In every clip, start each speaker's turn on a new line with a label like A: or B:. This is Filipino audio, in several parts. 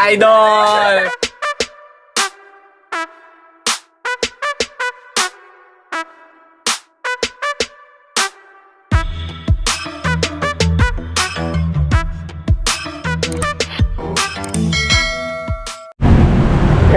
A: Idol!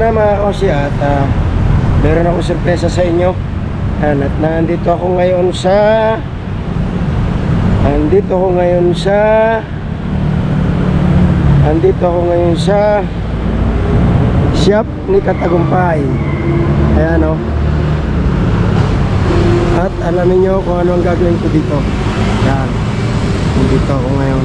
B: Na mga kosi at meron akong sorpresa sa inyo. Yan, at nandito ako ngayon sa Nandito ako ngayon sa Nandito ako ngayon sa shop ni Katagumpay. Ayan o. At alamin nyo kung ano ang gagawin ko dito. Yan. Nandito ako ngayon.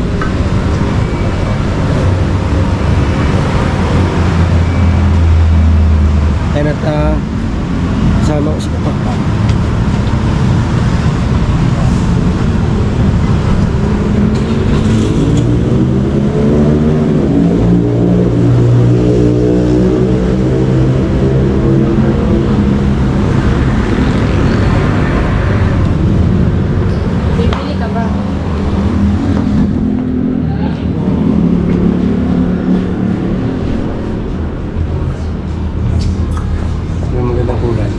B: Ayan at uh, sama ko si Kapakpak.
C: Bibili ka ba?
B: Yung magandang kulay.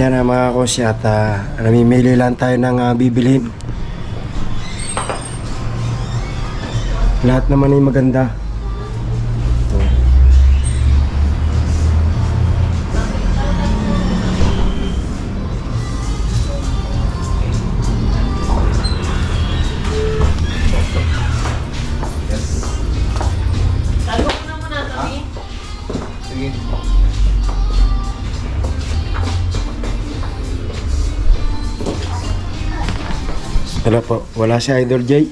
B: Yan na mga kosi at uh, namimili lang tayo ng ah, bibilhin. Lahat naman ay maganda. Ano po, wala si Idol J.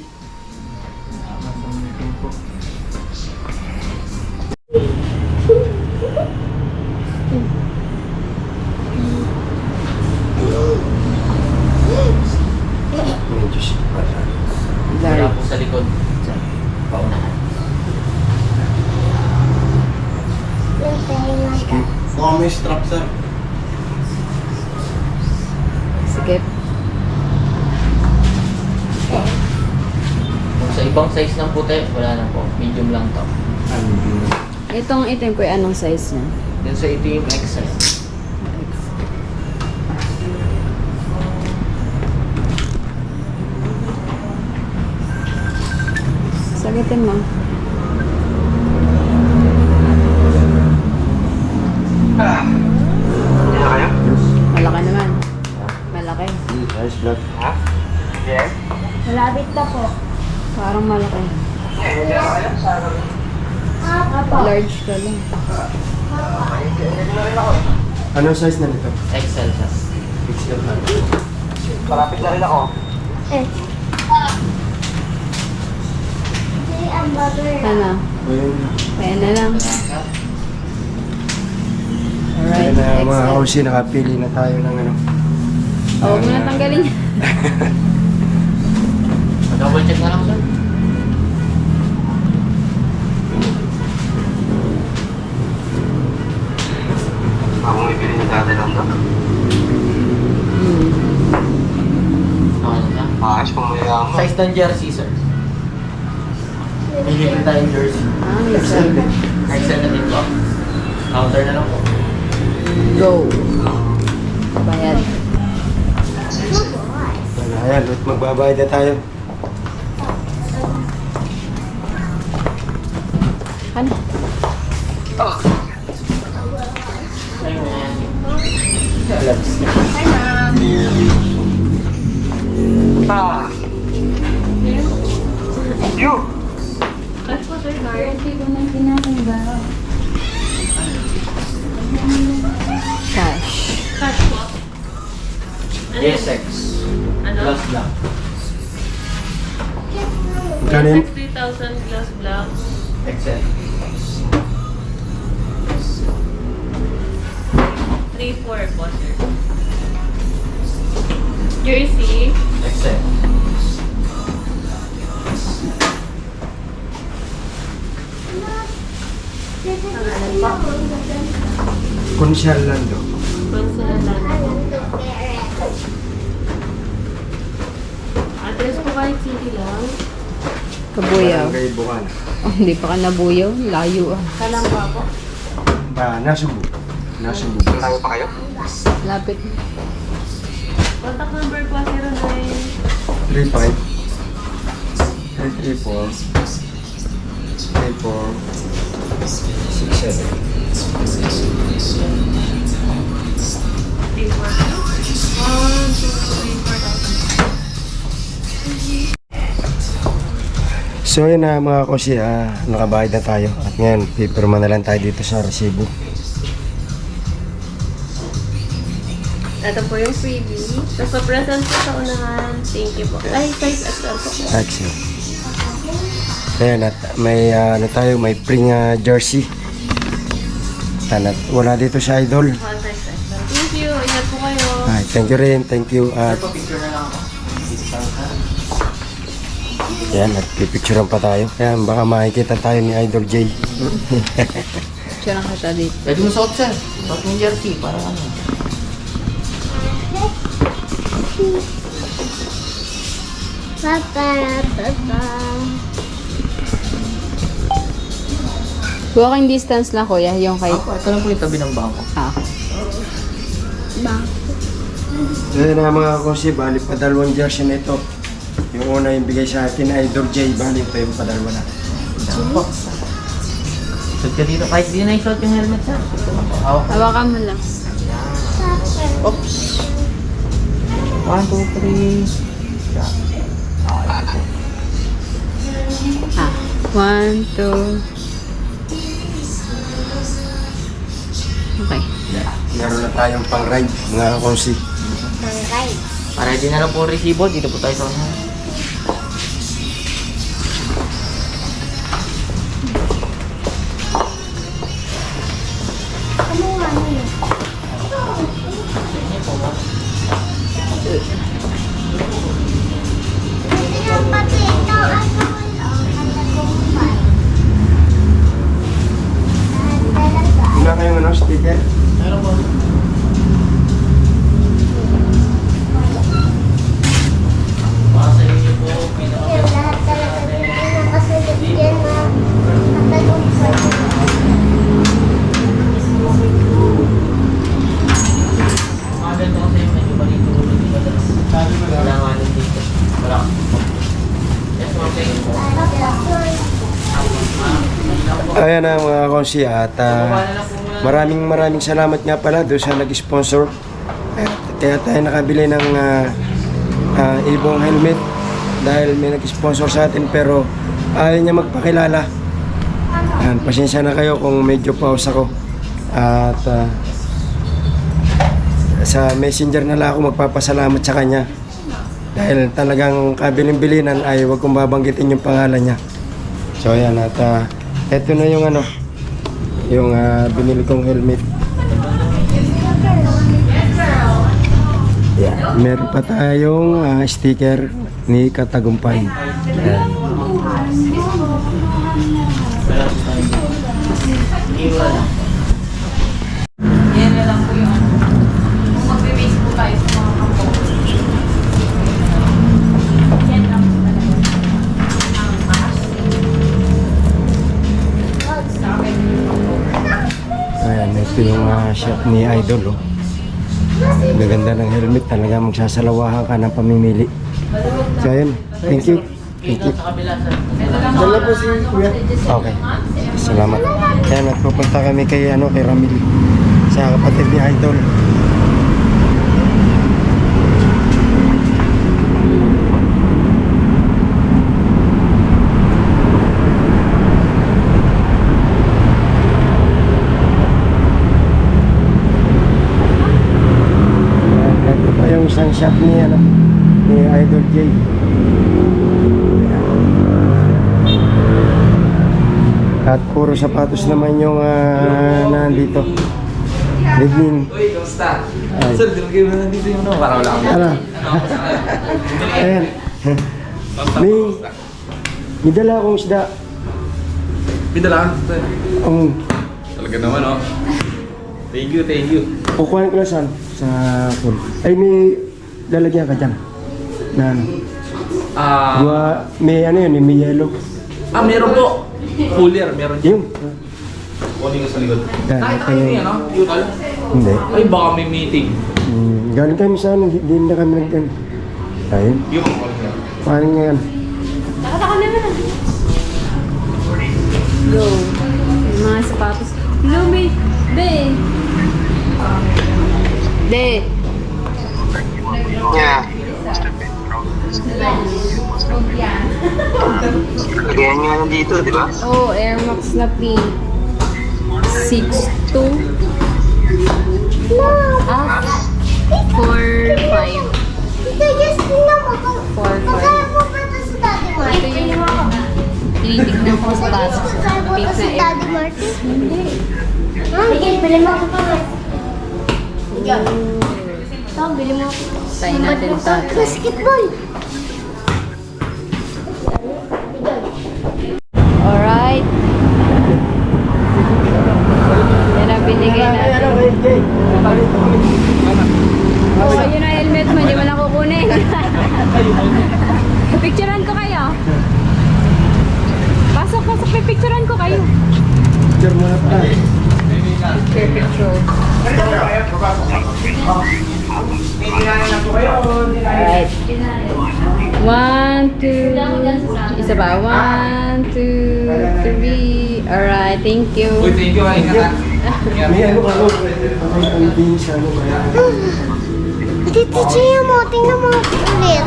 B: Medyo siya pala.
A: Wala po sa likod. Paunahan.
D: May strap, sir.
C: Sige.
A: Kung sa ibang size ng puti, wala na po. Medium lang to.
C: Itong itim ko, anong size niya?
A: Then sa ito yung XL.
C: Sagutin mo. Malaki naman. Malaki.
B: Nice vlog.
E: Malapit na po.
C: Parang malaki. Large ka lang.
B: Anong size na nito?
A: XL siya.
B: XL na.
E: Eh. Hindi ang bagay.
C: Ano?
B: Ayun.
C: Kaya na lang. Alright.
B: na mga kosi, nakapili na tayo ng ano.
C: Oh, huwag mo na tanggalin.
A: Double check na lang sir.
D: Ako may bilhin ng dati lang doon.
C: Hmm.
A: Okay na siya.
D: Ayos pang mayaman.
A: Size ng jersey sir. May libre tayong jersey.
C: Ah, may sabi.
A: XL na din po. Counter na lang po.
C: Go. Bayad.
B: Ayan, magbabayad na tayo.
C: Ano?
A: Ayun na yan.
C: Cash.
A: JSX. Plus black.
B: Magkano yun?
F: 60,000 glass blocks.
A: XL.
F: 3-4 po, sir. Jersey.
A: XL.
B: Consyal Lando.
F: Consulat lang po. Address po kahit city lang.
C: Kabuyaw.
B: Barangay Bukan.
C: Oh, hindi pa ka nabuyaw. Layo ah.
F: Kalamba po.
B: Ba, nasubo. Nasubo.
D: Tayo pa kayo?
C: Lapit.
F: Contact number po 09.
B: 35 334 34 67 So yun na mga kosi, ah, nakabayad na tayo. At ngayon, pipirma na lang tayo dito sa resibo.
F: Ito po yung freebie. Tapos pa-present po sa unahan. Thank you po. Ay, size XL po.
B: Axel. Ayan, at may ah, ano tayo, may pring ah, jersey. At wala dito sa idol.
F: Thank you. Ingat po kayo.
B: Ay, thank you rin, thank you. At yan, at pipicturean pa tayo. Yan, baka makikita tayo ni Idol J.
C: Siya lang kita dito.
A: Pwede mo suot, sir. Suot yung jersey para ano.
E: Papa, papa.
C: Walking distance lang kuya, yung kay...
A: Ako, ito lang po yung tabi ng bangko.
C: Ah.
B: Bangko. Ito na mga kosi, bali pa dalawang jersey na ito. Yung una yung bigay sa atin ay Dorjay, bali ito yung padalwa na.
A: Opo. Suot ka dito, kahit di na isuot yung helmet na.
C: Hawakan mo lang.
A: Opo. 1, 2, 3.
C: Ah, 1, 2. Okay.
B: Meron na tayong pang-ride, mga konsi.
E: Pang-ride.
A: Para din na lang po resibo, dito po tayo sa unahan.
E: Na
A: mga
B: konsi at
A: muna.
B: maraming maraming salamat nga pala doon sa nag-sponsor. At kaya tayo nakabili ng ah, ah, ibong helmet dahil may nag-sponsor sa atin pero ayaw niya magpakilala. Ayan, pasensya na kayo kung medyo pause ako. At ah, sa messenger na lang ako magpapasalamat sa kanya. Dahil talagang kabilin-bilinan ay huwag kong babanggitin yung pangalan niya. So ayan at ah, eto na yung ano, yung ah, binili kong helmet. Yeah. Meron pa tayong ah, sticker ni Katagumpay.
A: Iwan.
C: Yan na lang po ano. Kung magbe-base po tayo sa mga
B: ito yung ah, shop ni Idol. Oh. Gaganda ng helmet talaga magsasalawahan ka ng pamimili. So ayan, thank you. Thank you. Dala po si Kuya. Okay. Salamat. Kaya nagpupunta kami kay ano kay Ramil sa kapatid ni Idol. Yung isang shop ni ano ni Idol J. At puro sapatos naman yung ah, nandito. Lignin.
A: Uy, kamusta? Sir, dinagay mo nandito yung ano. Para wala akong
B: Ano? Ayan. May, may dala akong isda.
G: Pidala.
B: Ang
G: Talaga naman, oh. Thank you, thank you.
B: Kukuhain ko lang saan? Sa pool. Ay, may lalagyan ka dyan. Na ano?
G: Ah,
B: Mga, may ano yun, may yellow.
G: ah, meron po. Cooler, meron dyan.
B: Yun.
G: Kunin ko sa likod.
B: Yan,
G: Nakita
B: ito
G: kayo niya, no? Yukal?
B: Hindi.
G: Ay, baka may meeting.
B: Hmm, galing kami sa ano, hindi na kami nag Ayun,
G: Yung call niya.
B: parang ngayon.
F: Nakataka naman.
C: Go. Yung mga sapatos. Hello, May. Be. De.
D: Yeah. Kaya nga nandito, di ba?
C: Oh, Air Max na pink. 6'2". Ah, 4'5".
E: Ito Martin?
C: Tinitignan ko sa taas. Pink na Air?
E: Hindi. Sige, bili mo ako pa. Ito, bili mo ako.
C: Tayo natin sa
E: Basketball.
C: Alright. Yan ang binigay natin. Oh, yun ang helmet mo, hindi mo na. Picturean ko kayo. Pasok, pasok, pipicturean ko kayo.
B: Picture mo na pa.
C: Picture, picture. Alright. One, two, isa ba? One, two, three. Alright, thank you.
G: Uy, thank you. ha. Ingat.
B: May ano ka, ano? May pambihis sa ano ba?
E: Titi Chia mo, tingnan mo ang mo ang kulit.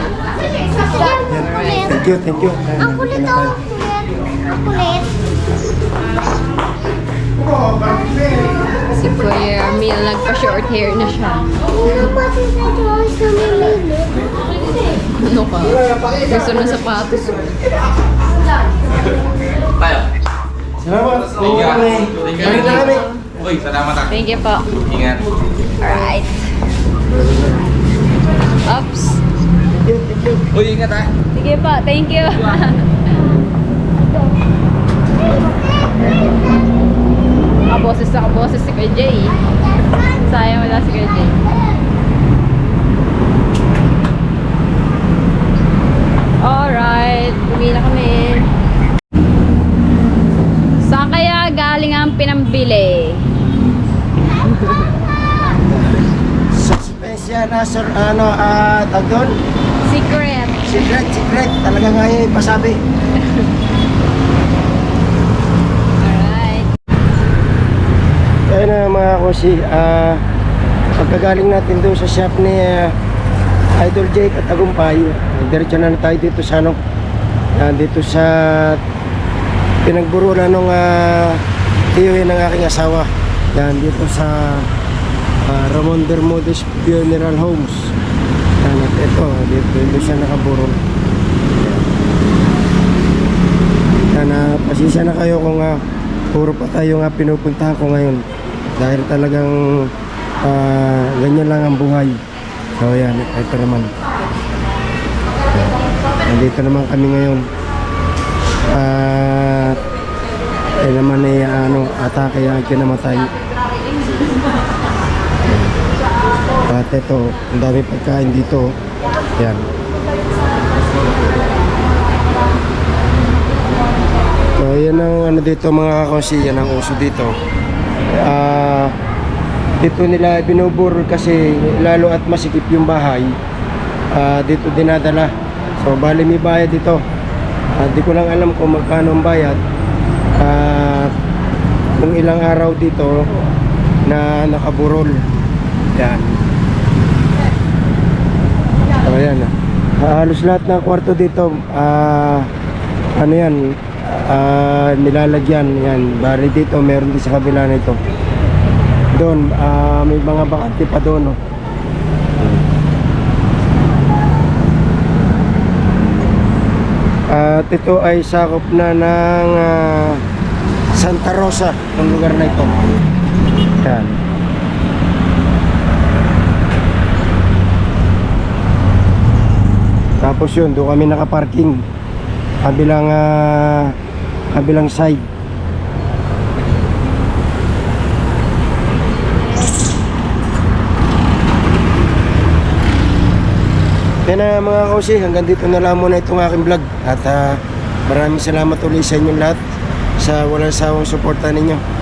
B: Thank you, thank you.
E: Ang kulit oh, ang kulit.
C: Nagpa-short hair na siya. Ano ka? Gusto ng sapatos.
G: Tayo.
B: Salamat.
G: Thank you. ah. Thank you.
B: Na kami.
G: Uy, salamat ah.
C: Thank you po.
G: Ingat.
C: Alright. Oops.
G: Uy, ingat ha.
C: Sige po, thank you. Nakaboses na kaboses si Kuya Jay. Sayang wala si Kuya Jay. Alright, uwi na kami. Saan kaya galing ang pinambili?
B: Suspension na, sir, ano, ah, tag doon?
C: Secret.
B: Secret, secret. Talaga nga yun, pasabi.
C: Alright.
B: Kaya na mga kusi, ah, pagkagaling natin doon sa shop ni ah, Idol Jake at Agumpay, diretso na, na tayo dito sa ano, ah, dito sa pinagburulan ng uh, tiyuhin ng aking asawa. Yan, dito sa ah, Ramon Bermudez Funeral Homes. Yan, at ito, dito, dito siya nakaburol. Uh, pasisya na kayo kung ah, puro pa tayo nga pinupuntahan ko ngayon. Dahil talagang ah, ganyan lang ang buhay. So yan, ito naman. Nandito naman kami ngayon. At eh naman ay ano, atake ang kinamatay. At ito, ang dami pagkain dito. Yan. So yan ang ano dito mga kakonsi, yan ang uso dito. Ah, dito nila binubur kasi lalo at masikip yung bahay. Ah, dito dinadala. So bali may bayad dito. Di ko lang alam kung magkano ang bayad. Ah, kung ilang araw dito na nakaburol. Yan. So yan. Ah, halos lahat ng kwarto dito ah ano yan ah, nilalagyan yan. Bari dito meron din sa kabila nito. Doon ah, may mga bakante pa doon no? at ito ay sakop na ng ah, Santa Rosa ang lugar na ito. Yan tapos yun doon kami nakaparking kabilang ah, kabilang side Kaya na mga kausi, hanggang dito na lang muna itong aking vlog. At ah, maraming salamat ulit sa inyong lahat sa walang sawang suporta ninyo.